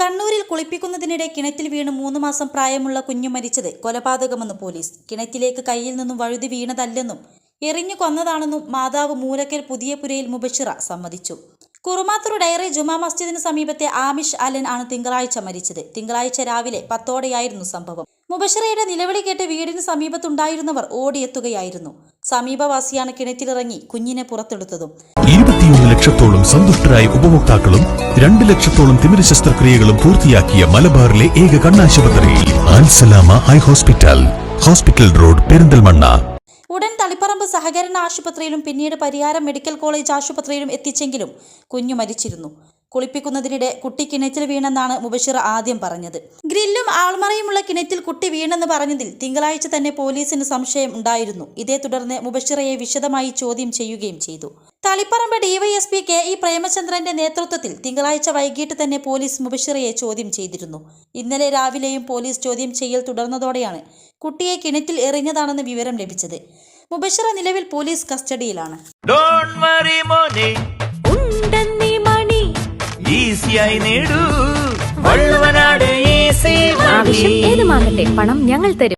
കണ്ണൂരിൽ കുളിപ്പിക്കുന്നതിനിടെ കിണറ്റിൽ വീണ് മൂന്ന് മാസം പ്രായമുള്ള കുഞ്ഞു മരിച്ചത് കൊലപാതകമെന്ന് പോലീസ്. കിണറ്റിലേക്ക് കയ്യിൽ നിന്നും വഴുതി വീണതല്ലെന്നും എറിഞ്ഞു കൊന്നതാണെന്നും മാതാവ് മൂലക്കൽ പുതിയപുരയിൽ മുബഷിറ സമ്മതിച്ചു. കുറുമാത്തൂർ ഡയറി ജുമാ മസ്ജിദിന് സമീപത്തെ ആമിഷ് അലൻ ആണ് തിങ്കളാഴ്ച മരിച്ചത്. തിങ്കളാഴ്ച രാവിലെ പത്തോടെയായിരുന്നു സംഭവം. മുബഷിറയുടെ നിലവിളി കേട്ട് വീടിന് സമീപത്തുണ്ടായിരുന്നവർ ഓടിയെത്തുകയായിരുന്നു. സമീപവാസിയാണ് കിണറ്റിലിറങ്ങി കുഞ്ഞിനെ പുറത്തെടുത്തതും. ഇരുപത്തിയൊന്ന് ലക്ഷത്തോളം സന്തുഷ്ടരായ ഉപഭോക്താക്കളും രണ്ട് ലക്ഷത്തോളം തിമിര ശസ്ത്രക്രിയകളും പൂർത്തിയാക്കിയ മലബാറിലെ ഏക കണ്ണാശുപത്രി Ansalama high hospital hospital road Perinthalmanna. ഉടൻ തളിപ്പറമ്പ് സഹകരണ ആശുപത്രിയിലും പിന്നീട് പരിയാരം മെഡിക്കൽ കോളേജ് ആശുപത്രിയിലും എത്തിച്ചെങ്കിലും കുഞ്ഞു മരിച്ചിരുന്നു. കുളിപ്പിക്കുന്നതിനിടെ കുട്ടി കിണറ്റിൽ വീണെന്നാണ് മുബഷിർ ആദ്യം പറഞ്ഞത്. ഗ്രില്ലും ആൾമറയുമുള്ള കിണറ്റിൽ കുട്ടി വീണെന്ന് പറഞ്ഞതിൽ തിങ്കളാഴ്ച തന്നെ പോലീസിന് സംശയം ഉണ്ടായിരുന്നു. ഇതേ തുടർന്ന് മുബഷിറയെ വിശദമായി ചോദ്യം ചെയ്യുകയും ചെയ്തു. തളിപ്പറമ്പ് ഡിവൈഎസ്പി കെ ഇ പ്രേമചന്ദ്രന്റെ നേതൃത്വത്തിൽ തിങ്കളാഴ്ച വൈകിട്ട് തന്നെ പോലീസ് മുബഷിറയെ ചോദ്യം ചെയ്തിരുന്നു. ഇന്നലെ രാവിലെയും പോലീസ് ചോദ്യം ചെയ്യൽ തുടർന്നതോടെയാണ് കുട്ടിയെ കിണറ്റിൽ എറിഞ്ഞതാണെന്ന് വിവരം ലഭിച്ചത്. മുബഷിറ നിലവിൽ പോലീസ് കസ്റ്റഡിയിലാണ്. ഈസിയായി നേടൂ. വള്ളുവനാട് ആവശ്യം പണം ഞങ്ങൾ തരും.